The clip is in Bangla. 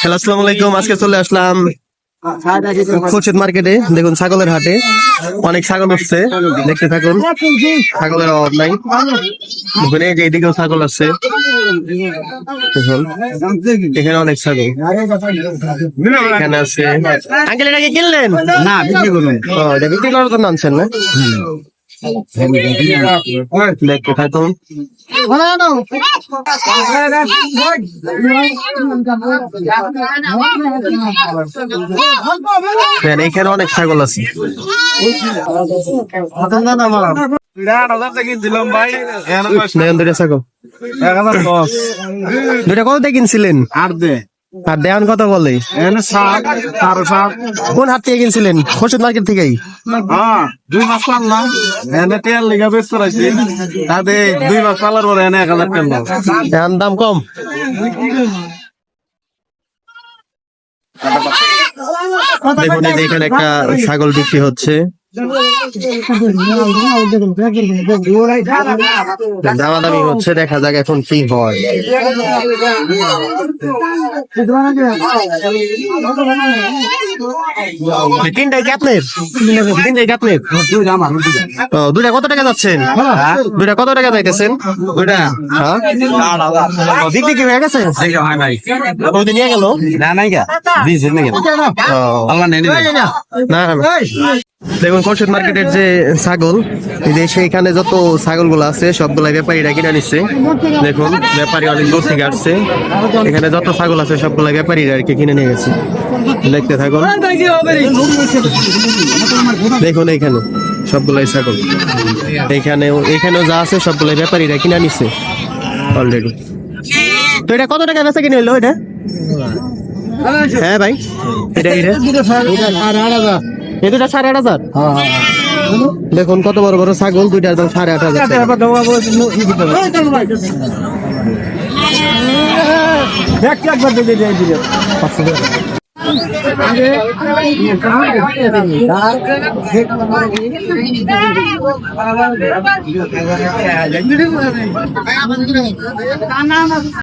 হ্যালো আসসালামু আলাইকুম আজকে চলে আসলাম খুরশিদ মার্কেটে দেখুন ছাগলের হাটে। অনেক ছাগল উঠছে দেখতে থাকুন। ছাগলের অভাব নাই। ওখানে যে এইদিকেও ছাগল আছে। দেখুন, এখানে অনেক ছাগল। এখানে আছে। আঙ্কেল এটা কিনলেন? না বিক্রি করুন। এটা বিক্রি করার জন্য আনছেন না? দেখতে থাকুন এখানে অনেক ছাগল আছে। দুইটা কত কিনছিলেন? আট দে আর দেওয়ান কত বলে? কোন হাট থেকে কিনছিলেন? খুরশিদ মার্কেট থেকেই? হ্যাঁ দুই মাস পারলাম এনে তেল লিগা বেশ করাইছি তাতে দুই মাস পালার পরে এনে এক হাজার তেল দাম কম। দেখুন এখানে একটা ছাগল বিক্রি হচ্ছে। দামাদামি হচ্ছে দেখা যাক এখন কি হয় তিনটাই কি আপনার তিনটাই কি আপনার ও, দুইটা কত টাকা যাচ্ছেন দুইটা কত টাকা যাইতেছেন দুইটা হ্যাঁ ও, কি হয়ে গেছে ওদিন নিয়ে গেল না নাই গা দিয়েছে নাকি ও, আল্লাহ নেই না না। দেখুন খরচের মার্কেটের যে ছাগল যে সেইখানে যত ছাগলগুলো আছে, সবগুলা ব্যাপারীরা কিনে নিচ্ছে। দেখুন, ব্যাপারী অনেক দূর থেকে আসছে। এখানে যত ছাগল আছে, সবগুলা ব্যাপারীরা আর কি কিনে নিয়ে গেছে। দেখতে থাকুন। দেখুন এইখানে, সবগুলাই ছাগল। এইখানেও এখানেও যা আছে, সবগুলাই ব্যাপারীরা কিনে নিচ্ছে। অলরেডি তো এটা কত টাকা বেচা কিনে হলো এটা? হ্যাঁ ভাই, এটা এটা এই দুটা সাড়ে আট হাজার দেখুন কত বড় বড় ছাগল দুইটার দাম সাড়ে আট হাজার টাকা।